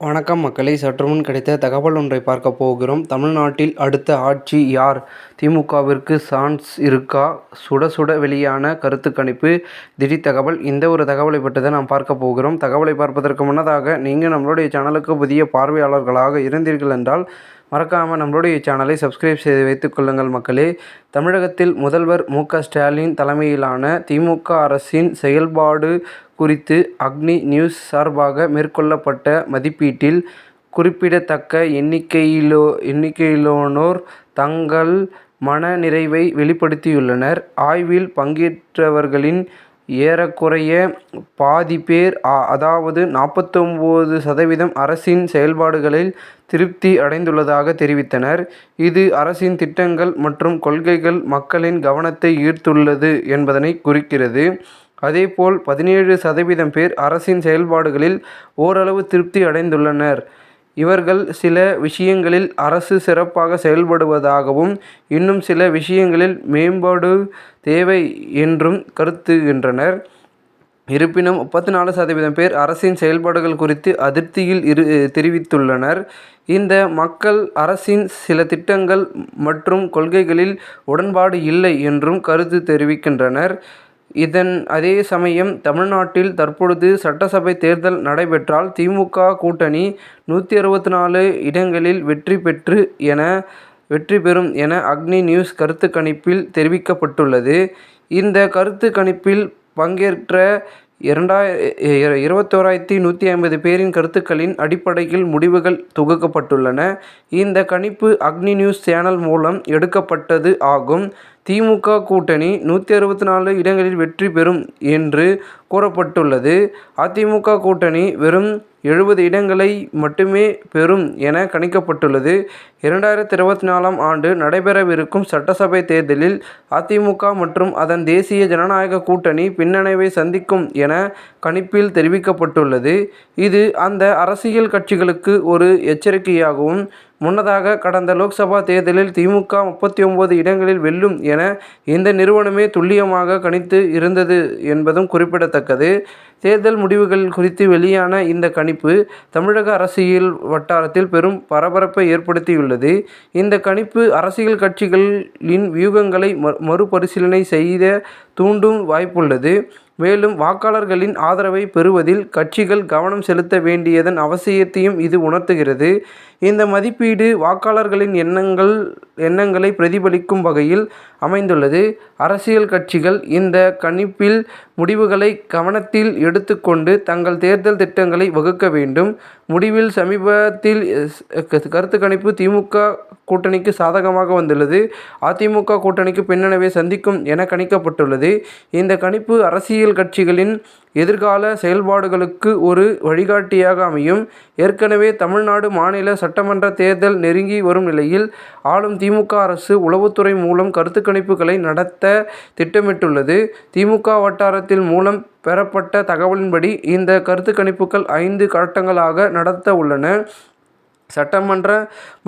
வணக்கம் மக்களை. சற்றுமுன் கிடைத்த தகவல் ஒன்றை பார்க்க போகிறோம். தமிழ்நாட்டில் அடுத்த ஆட்சி யார்? திமுகவிற்கு சான்ஸ் இருக்கா? சுட சுட வெளியான கருத்து கணிப்பு திடீர் தகவல் இந்த ஒரு தகவலை பற்றி தான் நாம் பார்க்க போகிறோம். தகவலை பார்ப்பதற்கு முன்னதாக நீங்கள் நம்மளுடைய சேனலுக்கு புதிய பார்வையாளர்களாக இருந்தீர்கள் என்றால் மறக்காமல் நம்மளுடைய சேனலை சப்ஸ்கிரைப் செய்து வைத்துக் கொள்ளுங்கள் மக்களே தமிழகத்தில் முதல்வர் மு க ஸ்டாலின் தலைமையிலான திமுக அரசின் செயல்பாடு குறித்து அக்னி நியூஸ் சார்பாக மேற்கொள்ளப்பட்ட மதிப்பீட்டில் குறிப்பிடத்தக்க எண்ணிக்கையிலோ எண்ணிக்கையிலானோர் தங்கள் மன நிறைவை வெளிப்படுத்தியுள்ளனர். ஆய்வில் பங்கேற்றவர்களின் ஏறக்குறைய பாதி பேர் அதாவது நாற்பத்தொம்போது சதவீதம் அரசின் செயல்பாடுகளில் திருப்தி அடைந்துள்ளதாக தெரிவித்தனர். இது அரசின் திட்டங்கள் மற்றும் கொள்கைகள் மக்களின் கவனத்தை ஈர்த்துள்ளது என்பதனை குறிக்கிறது. அதேபோல் பதினேழு சதவீதம் பேர் அரசின் செயல்பாடுகளில் ஓரளவு திருப்தி அடைந்துள்ளனர். இவர்கள் சில விஷயங்களில் அரசு சிறப்பாக செயல்படுவதாகவும் இன்னும் சில விஷயங்களில் மேம்பாடு தேவை என்றும் கருத்துகின்றனர் இருப்பினும் முப்பத்து நாலு சதவீதம் பேர் அரசின் செயல்பாடுகள் குறித்து அதிருப்தியில் இரு தெரிவித்துள்ளனர். இந்த மக்கள் அரசின் சில திட்டங்கள் மற்றும் கொள்கைகளில் உடன்பாடு இல்லை என்றும் கருத்து தெரிவிக்கின்றனர். இதன் அதே சமயம் தமிழ்நாட்டில் தற்பொழுது சட்டசபை தேர்தல் நடைபெற்றால் திமுக கூட்டணி நூற்றி அறுபத்தி நாலு இடங்களில் வெற்றி பெற்று என வெற்றி பெறும் என அக்னி நியூஸ் கருத்து கணிப்பில் தெரிவிக்கப்பட்டுள்ளது. இந்த கருத்து கணிப்பில் பங்கேற்ற இரண்டாய் இருபத்தோராயிரத்தி நூற்றி ஐம்பது பேரின் கருத்துக்களின் அடிப்படையில் முடிவுகள் தொகுக்கப்பட்டுள்ளன. இந்த கணிப்பு அக்னி நியூஸ் சேனல் மூலம் எடுக்கப்பட்டது ஆகும். திமுக கூட்டணி நூற்றி அறுபத்தி நாலு இடங்களில் வெற்றி பெறும் என்று கூறப்பட்டுள்ளது. அதிமுக கூட்டணி வெறும் எழுபது இடங்களை மட்டுமே பெறும் என கணிக்கப்பட்டுள்ளது. இரண்டாயிரத்து இருபத்தி நாலாம் ஆண்டு நடைபெறவிருக்கும் சட்டசபை தேர்தலில் அதிமுக மற்றும் அதன் தேசிய ஜனநாயக கூட்டணி பின்னடைவை சந்திக்கும் என கணிப்பில் தெரிவிக்கப்பட்டுள்ளது. இது அந்த அரசியல் கட்சிகளுக்கு ஒரு எச்சரிக்கையாகவும் முன்னதாக கடந்த லோக்சபா தேர்தலில் திமுக முப்பத்தி ஒன்பது இடங்களில் வெல்லும் என இந்த நிறுவனமே துல்லியமாக கணித்து இருந்தது என்பதும் குறிப்பிடத்தக்கது. தேர்தல் முடிவுகள் குறித்து வெளியான இந்த கணிப்பு தமிழக அரசியல் வட்டாரத்தில் பெரும் பரபரப்பை ஏற்படுத்தியுள்ளது. இந்த கணிப்பு அரசியல் கட்சிகளின் வியூகங்களை மறுபரிசீலனை செய்த தூண்டும் வாய்ப்புள்ளது. மேலும் வாக்காளர்களின் ஆதரவை பெறுவதில் கட்சிகள் கவனம் செலுத்த வேண்டியதன் அவசியத்தையும் இது உணர்த்துகிறது. இந்த மதிப்பீடு வாக்காளர்களின் எண்ணங்கள் எண்ணங்களை பிரதிபலிக்கும் வகையில் அமைந்துள்ளது. அரசியல் கட்சிகள் இந்த கணிப்பில் முடிவுகளை கவனத்தில் எடுத்துக்கொண்டு தங்கள் தேர்தல் திட்டங்களை வகுக்க வேண்டும். முடிவில் சமீபத்தில் கருத்து கணிப்பு திமுக கூட்டணிக்கு சாதகமாக வந்துள்ளது. அதிமுக கூட்டணிக்கு பின்னணவை சந்திக்கும் என கணிக்கப்பட்டுள்ளது. இந்த கணிப்பு அரசியல் கட்சிகளின் எதிர்கால செயல்பாடுகளுக்கு ஒரு வழிகாட்டியாக அமையும். ஏற்கனவே தமிழ்நாடு மாநில சட்டமன்ற தேர்தல் நெருங்கி வரும் நிலையில் ஆளும் திமுக அரசு உளவுத்துறை மூலம் கருத்து கணிப்புகளை நடத்த திட்டமிட்டுள்ளது. திமுக வட்டாரத்தில் மூலம் பெறப்பட்ட தகவலின்படி இந்த கருத்து கணிப்புகள் ஐந்து கட்டங்களாக நடத்த உள்ளன. சட்டமன்ற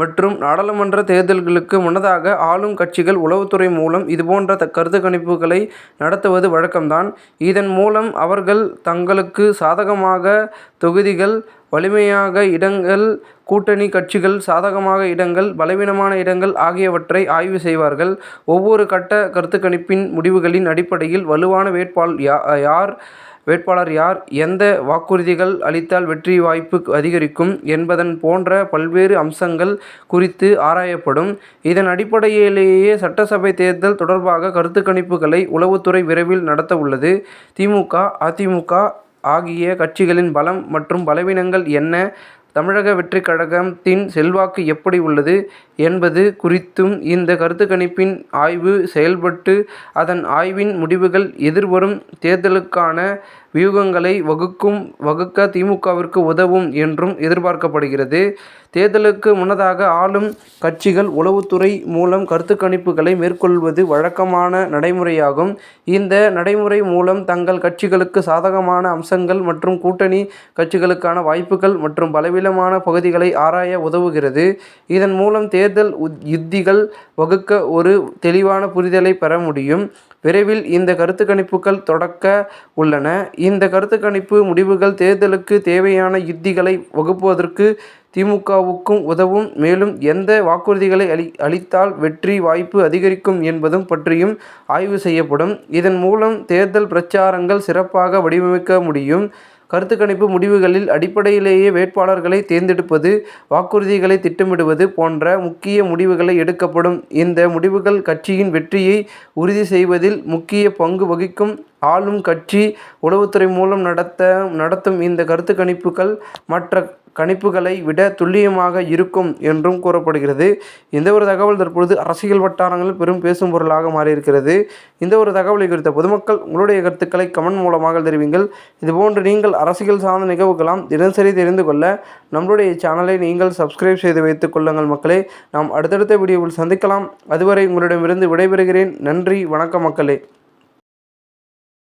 மற்றும் நாடாளுமன்ற தேர்தல்களுக்கு முன்னதாக ஆளும் கட்சிகள் உளவுத்துறை மூலம் இதுபோன்ற கருத்து கணிப்புகளை நடத்துவது வழக்கம்தான். இதன் மூலம் அவர்கள் தங்களுக்கு சாதகமாக தொகுதிகள் வலிமையாக இடங்கள் கூட்டணி கட்சிகள் சாதகமாக இடங்கள் பலவீனமான இடங்கள் ஆகியவற்றை ஆய்வு செய்வார்கள். ஒவ்வொரு கட்ட கருத்துக்கணிப்பின் முடிவுகளின் அடிப்படையில் வலுவான வேட்பாளர் யார் வேட்பாளர் யார் எந்த வாக்குறுதிகள் அளித்தால் வெற்றி வாய்ப்பு அதிகரிக்கும் என்பதன் போன்ற பல்வேறு அம்சங்கள் குறித்து ஆராயப்படும். இதன் அடிப்படையிலேயே சட்டசபை தேர்தல் தொடர்பாக கருத்து கணிப்புகளை உளவுத்துறை விரைவில் நடத்த உள்ளது. திமுக அதிமுக ஆகிய கட்சிகளின் பலம் மற்றும் பலவீனங்கள் என்ன? தமிழக வெற்றிக் கழகத்தின் செல்வாக்கு எப்படி உள்ளது? என்பது குறித்தும் இந்த கருத்து கணிப்பின் ஆய்வு செயல்பட்டு அதன் ஆய்வின் முடிவுகள் எதிர்வரும் தேர்தலுக்கான வியூகங்களை வகுக்கும் வகுக்க திமுகவிற்கு உதவும் என்றும் எதிர்பார்க்கப்படுகிறது. தேர்தலுக்கு முன்னதாக ஆளும் கட்சிகள் உளவுத்துறை மூலம் கருத்து கணிப்புகளை மேற்கொள்வது வழக்கமான நடைமுறையாகும். இந்த நடைமுறை மூலம் தங்கள் கட்சிகளுக்கு சாதகமான அம்சங்கள் மற்றும் கூட்டணி கட்சிகளுக்கான வாய்ப்புகள் மற்றும் பலவீனமான பகுதிகளை ஆராய உதவுகிறது. இதன் மூலம் தேர்தல் தேர்தல் யுத்திகள் வகுக்க ஒரு தெளிவான புரிதலை பெற முடியும். விரைவில் இந்த கருத்து கணிப்புகள் தொடக்க உள்ளன. இந்த கருத்து கணிப்பு முடிவுகள் தேர்தலுக்கு தேவையான யுத்திகளை வகுப்பதற்கு திமுகவுக்கும் உதவும். மேலும் எந்த வாக்குறுதிகளை அளி அளித்தால் வெற்றி வாய்ப்பு அதிகரிக்கும் என்பதும் பற்றியும் ஆய்வு செய்யப்படும். இதன் மூலம் தேர்தல் பிரச்சாரங்கள் சிறப்பாக வடிவமைக்க முடியும். கருத்து கணிப்பு முடிவுகளில் அடிப்படையிலேயே வேட்பாளர்களை தேர்ந்தெடுப்பது வாக்குறுதிகளை திட்டமிடுவது போன்ற முக்கிய முடிவுகளை எடுக்கப்படும். இந்த முடிவுகள் கட்சியின் வெற்றியை உறுதி செய்வதில் முக்கிய பங்கு வகிக்கும். ஆளும் கட்சி உளவுத்துறை மூலம் நடத்த நடத்தும் இந்த கருத்து கணிப்புகள் மற்ற கணிப்புகளை விட துல்லியமாக இருக்கும் என்றும் கூறப்படுகிறது. இந்த ஒரு தகவல் தற்பொழுது அரசியல் வட்டாரங்களில் பெரும் பேசும் பொருளாக மாறியிருக்கிறது. இந்த ஒரு தகவலை குறித்த பொதுமக்கள் உங்களுடைய கருத்துக்களை கமெண்ட் மூலமாக தெரிவிங்கள் இதுபோன்று நீங்கள் அரசியல் சார்ந்த நிகழ்வுகளாம் தினசரி தெரிந்து கொள்ள நம்மளுடைய சேனலை நீங்கள் சப்ஸ்கிரைப் செய்து வைத்துக் கொள்ளுங்கள் மக்களே. நாம் அடுத்தடுத்த வீடியோவில் சந்திக்கலாம். அதுவரை உங்களிடமிருந்து விடைபெறுகிறேன். நன்றி வணக்கம் மக்களே.